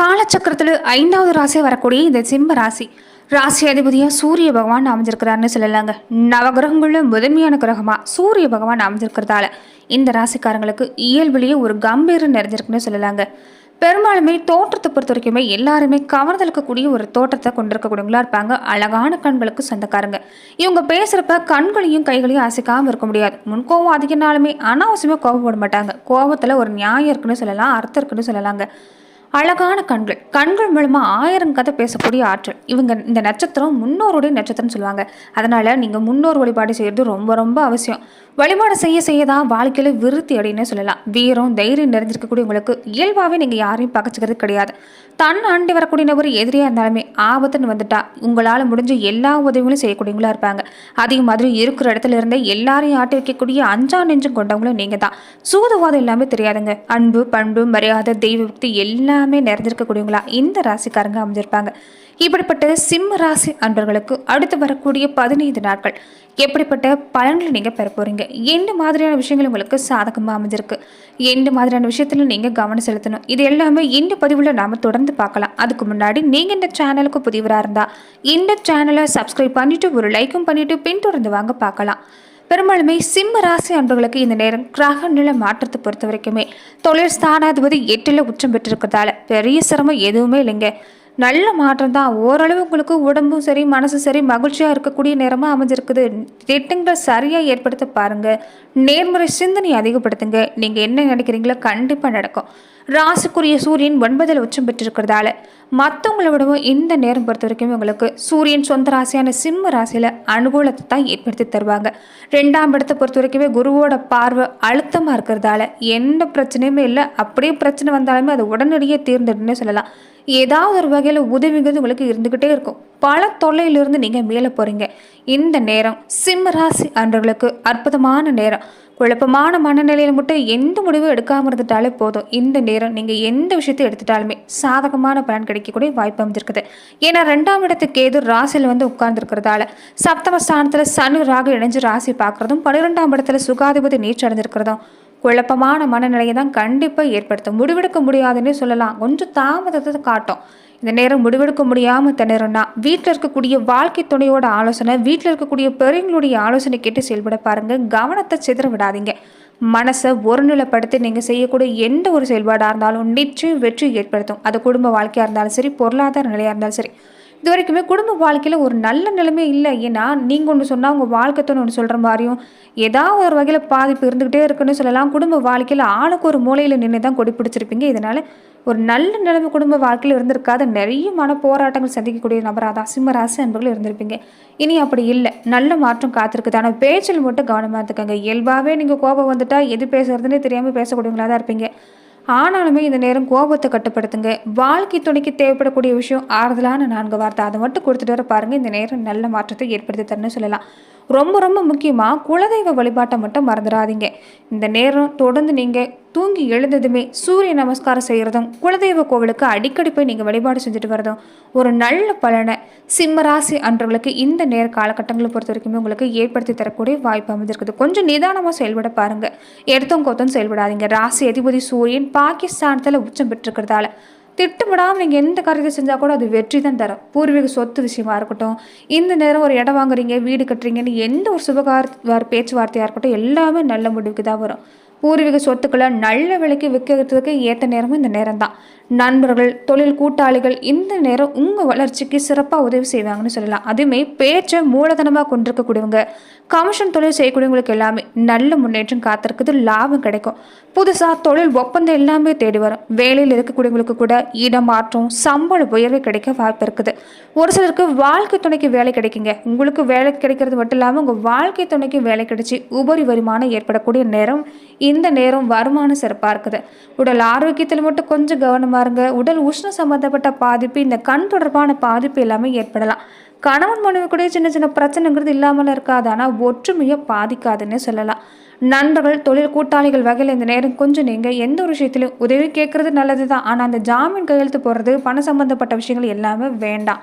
காலச்சக்கரத்தில் ஐந்தாவது ராசி வரக்கூடிய இந்த சிம்ம ராசி. ராசி அதிபதியாக சூரிய பகவான் அமைஞ்சிருக்கிறாருன்னு சொல்லலாங்க. நவகிரகங்களில் முதன்மையான கிரகமாக சூரிய பகவான் அமைஞ்சிருக்கிறதால இந்த ராசிக்காரங்களுக்கு இயல்பிலேயே ஒரு கம்பீரம் நிறைஞ்சிருக்குன்னு சொல்லலாங்க. பெரும்பாலுமே தோற்றத்தை பொறுத்த வரைக்குமே எல்லாருமே கவர்ந்தளிக்கக்கூடிய ஒரு தோற்றத்தை கொண்டிருக்கக்கூடியவங்களா இருப்பாங்க. அழகான கண்களுக்கு சொந்தக்காரங்க. இவங்க பேசுகிறப்ப கண்களையும் கைகளையும் அசைக்காமல் இருக்க முடியாது. முன்கோவம் அதிகனாலுமே அனாவசியமாக கோபப்பட மாட்டாங்க. கோபத்தில் ஒரு நியாயம் இருக்குன்னு சொல்லலாம் அர்த்தம் இருக்குன்னு சொல்லலாங்க. அழகான கண்கள். கண்கள் மூலமாக ஆயிரம் கதை பேசக்கூடிய ஆற்றல். இவங்க இந்த நட்சத்திரம் முன்னோருடைய நட்சத்திரம்னு சொல்லுவாங்க. அதனால் நீங்கள் முன்னோர் வழிபாடு செய்கிறது ரொம்ப ரொம்ப அவசியம். வழிபாடு செய்ய செய்ய தான் வாழ்க்கையில் விருத்தி அப்படின்னு சொல்லலாம். வீரம் தைரியம் நிறைஞ்சிருக்கக்கூடிய உங்களுக்கு இயல்பாகவே நீங்கள் யாரையும் பகச்சிக்கிறது கிடையாது. தன் ஆண்டி வரக்கூடிய நபர் எதிரியாக இருந்தாலுமே ஆபத்துன்னு வந்துட்டா உங்களால் முடிஞ்ச எல்லா உதவிகளும் செய்யக்கூடியவங்களா இருப்பாங்க. அதே மாதிரி இருக்கிற இடத்துல இருந்தே எல்லாரையும் ஆட்டி வைக்கக்கூடிய அஞ்சா நெஞ்சும் கொண்டவங்களும் நீங்கள் தான். சூதுவாதம் எல்லாமே தெரியாதுங்க. அன்பு பண்பு மரியாதை தெய்வ பக்தி எல்லாமே நிறைஞ்சிருக்கக்கூடியவங்களா இந்த ராசிக்காரங்க அமைஞ்சிருப்பாங்க. இப்படிப்பட்ட சிம்ம ராசி அன்பர்களுக்கு அடுத்து வரக்கூடிய பதினைந்து நாட்கள் எப்படிப்பட்ட பலன்களை நீங்கள் பெற போகிறீங்க எந்த மாதிரியான விஷயங்கள் உங்களுக்கு சாதகமாக அமைஞ்சிருக்கு? எந்த மாதிரியான விஷயத்தில் நீங்கள் கவனம் செலுத்தணும்? இது எல்லாமே இந்த பதிவில் நாம் தொடர்ந்து பார்க்கலாம். அதுக்கு முன்னாடி நீங்கள் இந்த சேனலுக்கு புதிவராக இருந்தால் இந்த சேனலை சப்ஸ்கிரைப் பண்ணிவிட்டு ஒரு லைக்கும் பண்ணிவிட்டு பின்தொடர்ந்து வாங்க பார்க்கலாம். பெரும்பாலுமே சிம்ம ராசி அன்பர்களுக்கு இந்த நேரம் கிரக நில மாற்றத்தை பொறுத்த வரைக்குமே தொழில் ஸ்தானாதிபதி எட்டில் உச்சம் பெற்றிருக்கிறதால பெரிய சிரமம் எதுவுமே இல்லைங்க. நல்ல மாற்றம் தான். ஓரளவு உங்களுக்கு உடம்பும் சரி மனசும் சரி மகிழ்ச்சியாக இருக்கக்கூடிய நேரமாக அமைஞ்சிருக்குது. திட்டங்களை சரியாக ஏற்படுத்த பாருங்கள் நேர்முறை சிந்தனை அதிகப்படுத்துங்க. நீங்கள் என்ன நினைக்கிறீங்களோ கண்டிப்பாக நடக்கும். ராசிக்குரிய சூரியன் ஒன்பதில் உச்சம் பெற்றிருக்கிறதால மற்றவங்களோடவும் இந்த நேரம் பொறுத்த வரைக்கும் உங்களுக்கு சூரியன் சொந்த ராசியான சிம்ம ராசியில் அனுகூலத்தை தான் ஏற்படுத்தி தருவாங்க. ரெண்டாம் இடத்தை பொறுத்த வரைக்குமே குருவோட பார்வை அழுத்தமாக இருக்கிறதால எந்த பிரச்சனையுமே இல்லை. அப்படியே பிரச்சனை வந்தாலுமே அது உடனடியே தீர்ந்துடுன்னு சொல்லலாம். ஏதாவது ஒரு வகையில் உதவிங்கிறது உங்களுக்கு இருந்துக்கிட்டே இருக்கும். பல தொல்லையிலிருந்து நீங்கள் மேலே போகிறீங்க இந்த நேரம் சிம்ம ராசி அன்றவர்களுக்கு அற்புதமான நேரம். குழப்பமான மனநிலையில் மட்டும் எந்த முடிவும் எடுக்காமல் இருந்துட்டாலே போதும். இந்த நேரம் நீங்கள் எந்த விஷயத்தை எடுத்துட்டாலுமே சாதகமான பலன் கிடைக்கக்கூடிய வாய்ப்பு அமைஞ்சிருக்குது. ஏன்னா ரெண்டாம் இடத்துக்கு ஏது ராசியில் வந்து உட்கார்ந்துருக்கிறதால சப்தம ஸ்தானத்தில் சனு ராகு இணைஞ்சு ராசி பார்க்குறதும் பன்னிரெண்டாம் இடத்துல சுகாதிபதி நீச்சு அடைஞ்சிருக்கிறதும் குழப்பமான மனநிலையை தான் கண்டிப்பாக ஏற்படுத்தும். முடிவெடுக்க முடியாதுன்னு சொல்லலாம். கொஞ்சம் தாமதத்தை காட்டும். இந்த நேரம் முடிவெடுக்க முடியாமல் திணறனா வீட்டில் இருக்கக்கூடிய வாழ்க்கை துணையோட ஆலோசனை வீட்டில் இருக்கக்கூடிய பெரியங்களுடைய ஆலோசனை கேட்டு செயல்பட பாருங்கள் கவனத்தை சிதற விடாதீங்க. மனசை ஒருநிலைப்படுத்தி நீங்கள் செய்யக்கூடிய எந்த ஒரு செயல்பாடாக இருந்தாலும் நிச்சயம் வெற்றி ஏற்படுத்தும். அது குடும்ப வாழ்க்கையாக இருந்தாலும் சரி பொருளாதார நிலையாக இருந்தாலும் சரி. இது வரைக்குமே குடும்ப வாழ்க்கையில் ஒரு நல்ல நிலைமை இல்லை. ஏன்னா நீங்கள் ஒன்று சொன்னால் உங்கள் வாழ்க்கை ஒன்று சொல்கிற மாதிரியும் ஏதாவது ஒரு வகையில் பாதிப்பு இருந்துக்கிட்டே இருக்குன்னு சொல்லலாம். குடும்ப வாழ்க்கையில் ஆளுக்கு ஒரு மூலையில் நின்று தான் கொடி பிடிச்சிருப்பீங்க. இதனால் ஒரு நல்ல நிலைமை குடும்ப வாழ்க்கையில் இருந்திருக்காத. நிறைய மன போராட்டங்கள் சந்திக்கக்கூடிய நபராக தான் சிம்மராசி அன்பர்கள் இருந்திருப்பீங்க. இனி அப்படி இல்லை. நல்ல மாற்றம் காத்திருக்குது. ஆனால் பேச்சில் மட்டும் கவனமாக இருந்துக்கங்க. இயல்பாகவே நீங்கள் கோபம் வந்துட்டால் எது பேசுகிறதுனே தெரியாமல் பேசக்கூடியவங்களாக தான் இருப்பீங்க. ஆனாலுமே இந்த நேரம் கோபத்தை கட்டுப்படுத்துங்க. வாழ்க்கை துணைக்கு தேவைப்படக்கூடிய விஷயம் ஆறுதலான நான்கு வார்த்தை. அதை மட்டும் கொடுத்துட்டு வர பாருங்கள் இந்த நேரம் நல்ல மாற்றத்தை ஏற்படுத்தி தரணும்னு சொல்லலாம். ரொம்ப ரொம்ப முக்கியமாக குலதெய்வ வழிபாட்டை மட்டும் மறந்துடாதீங்க. இந்த நேரம் தொடர்ந்து நீங்கள் தூங்கி எழுந்ததுமே சூரிய நமஸ்காரம் செய்கிறதும் குலதெய்வ கோவிலுக்கு அடிக்கடி போய் நீங்கள் வழிபாடு செஞ்சுட்டு வரதும் ஒரு நல்ல பலனை சிம்மராசி அன்றவர்களுக்கு இந்த நேர காலகட்டங்களை பொறுத்த வரைக்குமே உங்களுக்கு ஏற்படுத்தி தரக்கூடிய வாய்ப்பு அமைஞ்சிருக்குது. கொஞ்சம் நிதானமாக செயல்பட பாருங்கள் எடுத்தும் கொத்தும் செயல்படாதீங்க. ராசி அதிபதி சூரியன் பாகிஸ்தானத்தில் உச்சம் பெற்றிருக்கிறதால திட்டமிடாமல் நீங்கள் எந்த காரியத்தை செஞ்சால் கூட அது வெற்றி தான் தரும். பூர்வீக சொத்து விஷயமா இருக்கட்டும் இந்த நேரம் ஒரு இடம் வாங்குறீங்க வீடு கட்டுறீங்கன்னு எந்த ஒரு சுபகார பேச்சுவார்த்தையாக இருக்கட்டும் எல்லாமே நல்ல முடிவுக்கு தான் வரும். பூர்வீக சொத்துக்களை நல்ல விலைக்கு விற்கிறதுக்கு ஏற்ற நேரமும் இந்த நேரம் தான். நண்பர்கள் தொழில் கூட்டாளிகள் இந்த நேரம் உங்கள் வளர்ச்சிக்கு சிறப்பாக உதவி செய்வாங்கன்னு சொல்லலாம். அதுவுமே பேச்சை மூலதனமாக கொண்டிருக்கக்கூடியவங்க கமிஷன் தொழில் செய்யக்கூடியவங்களுக்கு எல்லாமே நல்ல முன்னேற்றம் காத்திருக்குது லாபம் கிடைக்கும். புதுசாக தொழில் ஒப்பந்தம் எல்லாமே தேடி வரும். வேலையில் இருக்கக்கூடியவங்களுக்கு கூட இடமாற்றம் சம்பள உயர்வு கிடைக்க வாய்ப்பு இருக்குது. ஒரு சிலருக்கு வாழ்க்கை துணைக்கு வேலை கிடைக்குங்க. உங்களுக்கு வேலை கிடைக்கிறது மட்டும் இல்லாமல் உங்கள் வாழ்க்கை துணைக்கு வேலை கிடைச்சி உபரி வருமானம் ஏற்படக்கூடிய நேரம் இந்த நேரம் வருமானம் சிறப்பாக இருக்குது. உடல் ஆரோக்கியத்தில் மட்டும் கொஞ்சம் கவனமாக பாருங்க. உடல் உஷ்ணம் சம்மந்தப்பட்ட பாதிப்பு இந்த கண் தொடர்பான பாதிப்பு எல்லாமே ஏற்படலாம். கணவன் மனைவி கூட சின்ன சின்ன பிரச்சனைங்கிறது இல்லாமல் இருக்காது. ஆனால் ஒற்றுமையை பாதிக்காதுன்னு சொல்லலாம். நண்பர்கள் தொழில் கூட்டாளிகள் வகையில் இந்த நேரம் கொஞ்சம் நீங்கள் எந்த ஒரு விஷயத்துலையும் உதவி கேட்குறது நல்லது தான் ஆனால் அந்த ஜாமீன் கையெழுத்து போடுறது பணம் சம்மந்தப்பட்ட விஷயங்கள் எல்லாமே வேண்டாம்.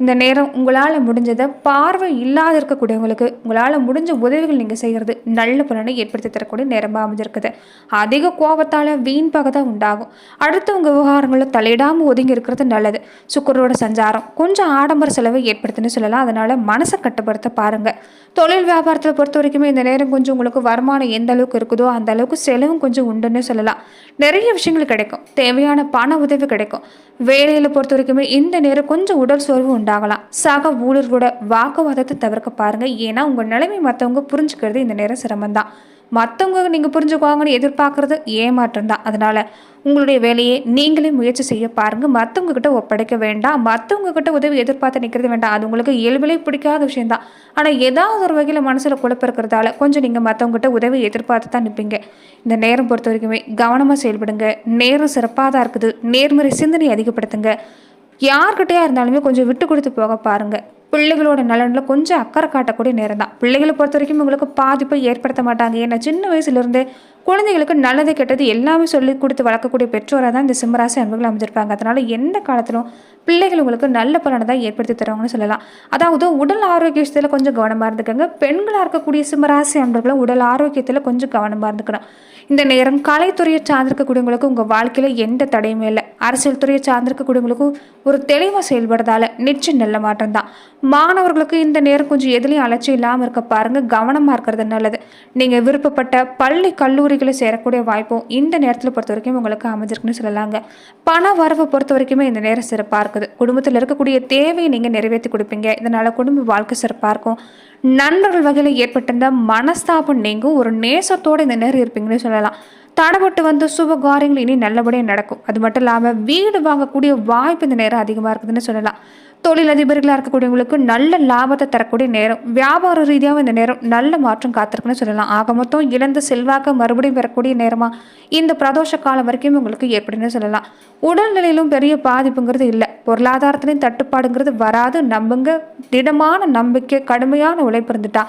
இந்த நேரம் உங்களால் முடிஞ்சதை பார்வை இல்லாத இருக்கக்கூடியவங்களுக்கு உங்களால் முடிஞ்ச உதவிகள் நீங்கள் செய்கிறது நல்ல பலனை ஏற்படுத்தி தரக்கூடிய நேரமாக அமைஞ்சிருக்குது. அதிக கோபத்தால் வீண் பகை உண்டாகும். அடுத்தவங்க விவகாரங்களில் தலையிடாமல் ஒதுங்கி இருக்கிறது நல்லது. சுக்கரோட சஞ்சாரம் கொஞ்சம் ஆடம்பர செலவை ஏற்படுத்துன்னு சொல்லலாம். அதனால் மனசை கட்டுப்படுத்த பாருங்கள் தொழில் வியாபாரத்தில் பொறுத்த வரைக்குமே இந்த நேரம் கொஞ்சம் உங்களுக்கு வருமானம் எந்த அளவுக்கு இருக்குதோ அந்த அளவுக்கு செலவும் கொஞ்சம் உண்டுன்னு சொல்லலாம். நிறைய விஷயங்கள் கிடைக்கும். தேவையான பண உதவி கிடைக்கும். வேலையில் பொறுத்த வரைக்குமே இந்த நேரம் கொஞ்சம் உடல் சோர்வு உண்டாகலாம். சக ஊழியர்களோட வாக்குவாதத்தை தவிர்க்க பாருங்கள் ஏன்னா உங்கள் நிலைமை மற்றவங்க புரிஞ்சுக்கிறது இந்த நேரம் சிரமம்தான். மற்றவங்க நீங்கள் புரிஞ்சுக்குவாங்கன்னு எதிர்பார்க்குறது ஏமாற்றம் தான் அதனால் உங்களுடைய வேலையை நீங்களே முயற்சி செய்ய பாருங்கள் மற்றவங்க கிட்ட ஒப்படைக்க வேண்டாம். மற்றவங்கக்கிட்ட உதவி எதிர்பார்த்து நிற்கிறது வேண்டாம். அது உங்களுக்கு இயல்பிலே பிடிக்காத விஷயம்தான். ஆனால் ஏதாவது ஒரு வகையில் மனசில் குழப்பம் இருக்கிறதால கொஞ்சம் நீங்கள் மற்றவங்ககிட்ட உதவி எதிர்பார்த்து தான் நிற்பீங்க இந்த நேரம் பொறுத்த வரைக்குமே கவனமாக செயல்படுங்க. நேரம் சிறப்பாக தான் இருக்குது. நேர்மறை சிந்தனை அதிகப்படுத்துங்க. யார்கிட்டயா இருந்தாலுமே கொஞ்சம் விட்டு கொடுத்து போக பாருங்கள் பிள்ளைகளோட நலனில் கொஞ்சம் அக்கறை காட்டக்கூடிய நேரம் தான் பிள்ளைகளை பொறுத்த வரைக்கும் உங்களுக்கு பாதிப்பை ஏற்படுத்த மாட்டாங்க. ஏன்னா சின்ன வயசுலேருந்தே குழந்தைகளுக்கு நல்லது கெட்டது எல்லாமே சொல்லி கொடுத்து வளர்க்கக்கூடிய பெற்றோராக தான் இந்த சிம்மராசி அன்புகள் அமைஞ்சிருப்பாங்க. அதனால் எந்த காலத்திலும் பிள்ளைகள் உங்களுக்கு நல்ல பலனை தான் ஏற்படுத்தி தருவாங்கன்னு சொல்லலாம். அதாவது உடல் ஆரோக்கியத்தில் கொஞ்சம் கவனமாக இருந்துக்கோங்க. பெண்களாக இருக்கக்கூடிய சிம்மராசி அன்பர்களும் உடல் ஆரோக்கியத்தில் கொஞ்சம் கவனமாக இருந்துக்கணும். இந்த நேரம் கலைத்துறையை சார்ந்திருக்கக்கூடியவங்களுக்கு உங்கள் வாழ்க்கையில் எந்த தடையுமே இல்லை. அரசியல் துறையை சார்ந்திருக்கக்கூடியவங்களுக்கும் ஒரு தெளிவாக செயல்படுறதால நிச்சயம் நல்ல மாற்றம் தான் மாணவர்களுக்கு இந்த நேரம் கொஞ்சம் எதுலேயும் அலட்சியம் இல்லாமல் இருக்க பாருங்கள் கவனமாக இருக்கிறது நல்லது. நீங்கள் விருப்பப்பட்ட பள்ளி கல்லூரிகளை சேரக்கூடிய வாய்ப்பும் இந்த நேரத்தில் பொறுத்த வரைக்கும் உங்களுக்கு அமைஞ்சிருக்குன்னு சொல்லலாங்க. பண வரவை பொறுத்த வரைக்குமே இந்த நேரம் சிறப்பாக இருக்குது. குடும்பத்தில் இருக்கக்கூடிய தேவையை நீங்கள் நிறைவேற்றி கொடுப்பீங்க. இதனால் குடும்ப வாழ்க்கை சிறப்பாக இருக்கும். நண்பர்கள் வகையில் ஏற்பட்டிருந்த மனஸ்தாபம் நீங்கும். ஒரு நேசத்தோடு இந்த நேரம் இருப்பீங்கன்னு சொல்லலாம். தடப்பட்டு வந்து சுப காரியங்கள் இனி நல்லபடியாக நடக்கும். அது மட்டும் இல்லாமல் வீடு வாங்கக்கூடிய வாய்ப்பு இந்த நேரம் அதிகமாக இருக்குதுன்னு சொல்லலாம். தொழிலதிபர்களாக இருக்கக்கூடியவங்களுக்கு நல்ல லாபத்தை தரக்கூடிய நேரம். வியாபார ரீதியாக இந்த நேரம் நல்ல மாற்றம் காத்திருக்குன்னு சொல்லலாம். ஆக மொத்தம் இழந்த செல்வாக்க மறுபடியும் பெறக்கூடிய நேரமாக இந்த பிரதோஷ காலம் வரைக்கும் உங்களுக்கு ஏற்படுன்னு சொல்லலாம். உடல்நிலையிலும் பெரிய பாதிப்புங்கிறது இல்லை. பொருளாதாரத்திலையும் தட்டுப்பாடுங்கிறது வராது. நம்புங்க. திடமான நம்பிக்கை கடுமையான உழைப்பு இருந்துட்டா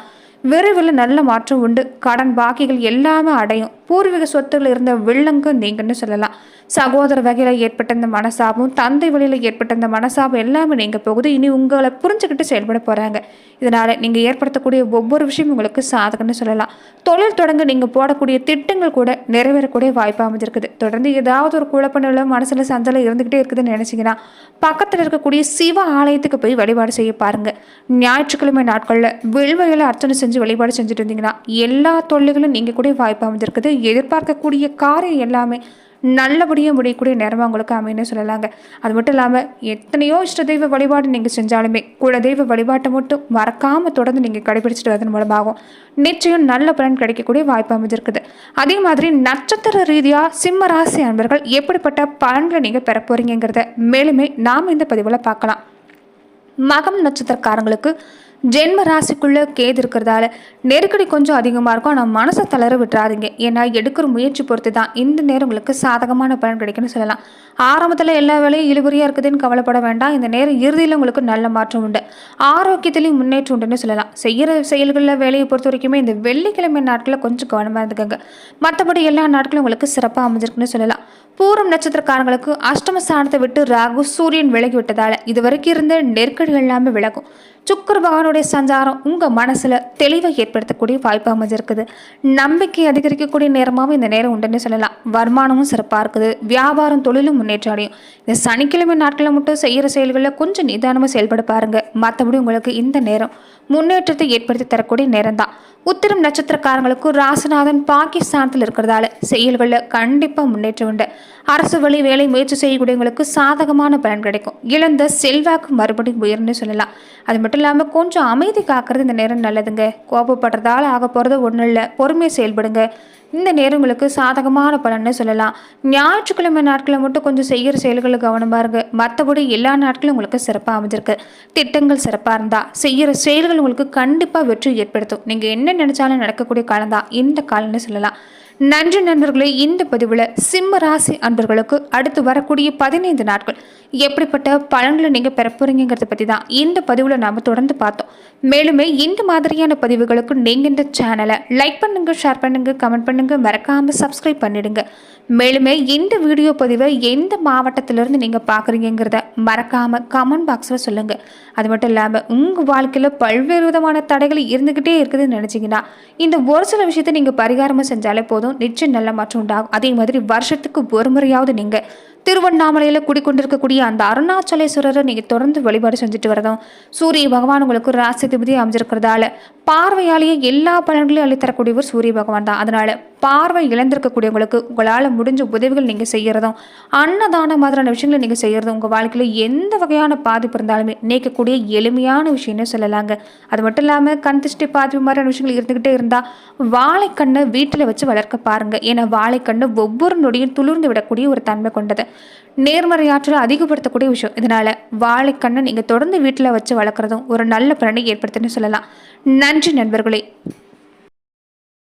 விரைவில் நல்ல மாற்றம் உண்டு. கடன் பாக்கிகள் எல்லாமே அடையும். பூர்வீக சொத்துகள் இருந்த வில்லங்கு நீங்கன்னு சொல்லலாம். சகோதர வகையில் ஏற்பட்ட இந்த மனசாபம் தந்தை வழியில் ஏற்பட்ட இந்த மனசாபம் எல்லாமே நீங்கள் போகுது. இனி உங்களை புரிஞ்சுக்கிட்டு செயல்பட போகிறாங்க இதனால் நீங்கள் ஏற்படுத்தக்கூடிய ஒவ்வொரு விஷயமும் உங்களுக்கு சாதகம்னு சொல்லலாம். தொழில் தொடங்க நீங்கள் போடக்கூடிய திட்டங்கள் கூட நிறைவேறக்கூடிய வாய்ப்பு அமைஞ்சிருக்குது. தொடர்ந்து ஏதாவது ஒரு குழப்ப மனசில் சஞ்சலம் இருந்துக்கிட்டே இருக்குதுன்னு நினச்சிங்கன்னா பக்கத்தில் இருக்கக்கூடிய சிவ ஆலயத்துக்கு போய் வழிபாடு செய்ய பாருங்கள் ஞாயிற்றுக்கிழமை நாட்களில் வில்வையில் அர்ச்சனை செஞ்சு வழிபாடு செஞ்சுட்டு இருந்தீங்கன்னா எல்லா தொல்லைகளும் நீங்கள் கூட வாய்ப்பு அமைஞ்சிருக்குது. எதிர்பார்க்கக்கூடிய காரியம் எல்லாமே நல்லபடியாக முடியக்கூடிய நேரமாக உங்களுக்கு அமைன்னு சொல்லலாங்க. அது மட்டும் இல்லாமல் எத்தனையோ இஷ்ட தெய்வ வழிபாடு நீங்கள் செஞ்சாலுமே குலதெய்வ வழிபாட்டை மட்டும் மறக்காமல் தொடர்ந்து நீங்கள் கடைபிடிச்சிட்டு வரதன் மூலமாகும் நிச்சயம் நல்ல பலன் கிடைக்கக்கூடிய வாய்ப்பு அமைஞ்சிருக்குது. அதே மாதிரி நட்சத்திர ரீதியாக சிம்ம ராசி அன்பர்கள் எப்படிப்பட்ட பலன்களை நீங்கள் பெற போகிறீங்கிறத மேலுமே நாம் இந்த பதிவில் பார்க்கலாம். மகம் நட்சத்திரக்காரங்களுக்கு ஜென்ம ராசிக்குள்ளே கேது இருக்கிறதால நெருக்கடி கொஞ்சம் அதிகமாக இருக்கும். ஆனால் மனசை தளர விட்டுறாதீங்க. ஏன்னா எடுக்கிற முயற்சி பொறுத்து தான் இந்த நேரம் உங்களுக்கு சாதகமான பலன் கிடைக்கும்னு சொல்லலாம். ஆரம்பத்தில் எல்லா வேலையும் இழுபறியாக இருக்குதுன்னு கவலைப்பட வேண்டாம். இந்த நேரம் இறுதியில் உங்களுக்கு நல்ல மாற்றம் உண்டு. ஆரோக்கியத்திலையும் முன்னேற்றம் உண்டுன்னு சொல்லலாம். செய்கிற செயல்களில் வேலையை பொறுத்த வரைக்குமே இந்த வெள்ளிக்கிழமை நாட்களில் கொஞ்சம் கவனமாக இருந்துக்கங்க. மற்றபடி எல்லா நாட்களும் உங்களுக்கு சிறப்பாக அமைஞ்சிருக்குன்னு சொல்லலாம். பூரம் நட்சத்திரக்காரங்களுக்கு அஷ்டம ஸ்தானத்தை விட்டு ராகு சூரியன் விலகி விட்டதால இது வரைக்கும் இருந்த நெருக்கடிகள் எல்லாமே விலகும். சுக்கர பகவானுடைய சஞ்சாரம் உங்கள் மனசில் தெளிவை ஏற்படுத்தக்கூடிய வாய்ப்பு அமைஞ்சிருக்குது நம்பிக்கை அதிகரிக்கக்கூடிய நேரமாகவும் இந்த நேரம் உண்டுன்னு சொல்லலாம். வருமானமும் சிறப்பாக இருக்குது. வியாபாரம் தொழிலும் முன்னேற்றம் அடையும் இந்த சனிக்கிழமை நாட்களில் மட்டும் செய்கிற செயல்களில் கொஞ்சம் நிதானமாக செயல்பட பாருங்கள் மற்றபடி உங்களுக்கு இந்த நேரம் முன்னேற்றத்தை ஏற்படுத்தி தரக்கூடிய நேரம் தான் உத்திரம் நட்சத்திரக்காரங்களுக்கு ராசநாதன் பாகிஸ்தானத்தில் இருக்கிறதால செயல்களில் கண்டிப்பாக முன்னேற்றம் உண்டு. அரசு வழி வேலை முயற்சி செய்யக்கூடியவங்களுக்கு சாதகமான பலன் கிடைக்கும். இழந்த செல்வாக்கு மறுபடியும் உயர்னு சொல்லலாம். அது மட்டும் இல்லாமல் கொஞ்சம் அமைதி காக்கிறது இந்த நேரம் நல்லதுங்க. கோபப்படுறதால ஆக போகிறது ஒன்றும் இல்லை. பொறுமையை செயல்படுங்க. இந்த நேரங்களுக்கு சாதகமான பலன்னு சொல்லலாம். ஞாயிற்றுக்கிழமை நாட்களில் மட்டும் கொஞ்சம் செய்கிற செயல்களுக்கு கவனமாக இருங்க. மற்றபடி எல்லா நாட்களும் உங்களுக்கு சிறப்பாக அமைஞ்சிருக்கு. திட்டங்கள் சிறப்பாக இருந்தால் செய்கிற செயல்கள் உங்களுக்கு கண்டிப்பாக வெற்றி ஏற்படுத்தும். நீங்கள் என்ன நினச்சாலும் நடக்கக்கூடிய காலம் தான் இந்த காலம்னு சொல்லலாம். நன்றி நண்பர்களே இந்த பதிவில் சிம்ம ராசி அன்பர்களுக்கு அடுத்து வரக்கூடிய பதினைந்து நாட்கள் எப்படிப்பட்ட பலன்களை நீங்கள் பெற போகிறீங்கிறத பற்றி தான் இந்த பதிவில் நாம் தொடர்ந்து பார்த்தோம். மேலுமே இந்த மாதிரியான பதிவுகளுக்கு நீங்கள் இந்த சேனலை லைக் பண்ணுங்கள் ஷேர் பண்ணுங்கள் கமெண்ட் பண்ணுங்கள் மறக்காமல் சப்ஸ்கிரைப் பண்ணிடுங்க. மேலுமே இந்த வீடியோ பதிவை எந்த மாவட்டத்திலிருந்து நீங்கள் பார்க்குறீங்கிறத மறக்காமல் கமெண்ட் பாக்ஸில் சொல்லுங்கள் அது மட்டும் இல்லாமல் உங்கள் வாழ்க்கையில் பல்வேறு விதமான தடைகள் இருந்துக்கிட்டே இருக்குதுன்னு நினச்சிங்கன்னா இந்த ஒரு சில விஷயத்தை நீங்கள் பரிகாரமாக செஞ்சாலே போதும். நிச்சயம் நல்ல மாற்றம் உண்டாகும். அதே மாதிரி வருஷத்துக்கு ஒரு முறையாவது நீங்கள் திருவண்ணாமலையில் குடிக்கொண்டிருக்கக்கூடிய அந்த அருணாச்சலேஸ்வரரை நீங்கள் தொடர்ந்து வழிபாடு செஞ்சுட்டு வரதும் சூரிய பகவான் உங்களுக்கு ராசிதிபதி அமைஞ்சிருக்கிறதால பார்வையாலேயே எல்லா பலன்களையும் அள்ளித்தரக்கூடியவர் சூரிய பகவான் தான். அதனால் பார்வை இழந்திருக்கக்கூடியவங்களுக்கு உங்களால் முடிஞ்ச உதவிகள் நீங்கள் செய்கிறதும் அன்னதானம் மாதிரியான விஷயங்களை நீங்கள் செய்கிறதும் உங்கள் வாழ்க்கையில் எந்த வகையான பாதிப்பு இருந்தாலுமே நீக்கக்கூடிய எளிமையான விஷயம்னு சொல்லலாங்க. அது மட்டும் இல்லாமல் கண் திருஷ்டி பாதிப்பு மாதிரியான விஷயங்கள் இருந்துக்கிட்டே இருந்தால் வாழைக்கண்ணை வீட்டில் வச்சு வளர்க்க பாருங்கள் ஏன்னா வாழைக்கண்ணு ஒவ்வொரு நொடியும் துளிர்ந்து விடக்கூடிய ஒரு தன்மை கொண்டது. நேர்மறை ஆற்றலை அதிகப்படுத்தக்கூடிய விஷயம். இதனால் வாழைக்கண்ணை நீங்கள் தொடர்ந்து வீட்டில் வச்சு வளர்க்குறதும் ஒரு நல்ல பலனை ஏற்படுத்துன்னு சொல்லலாம். நன்றி நண்பர்களே.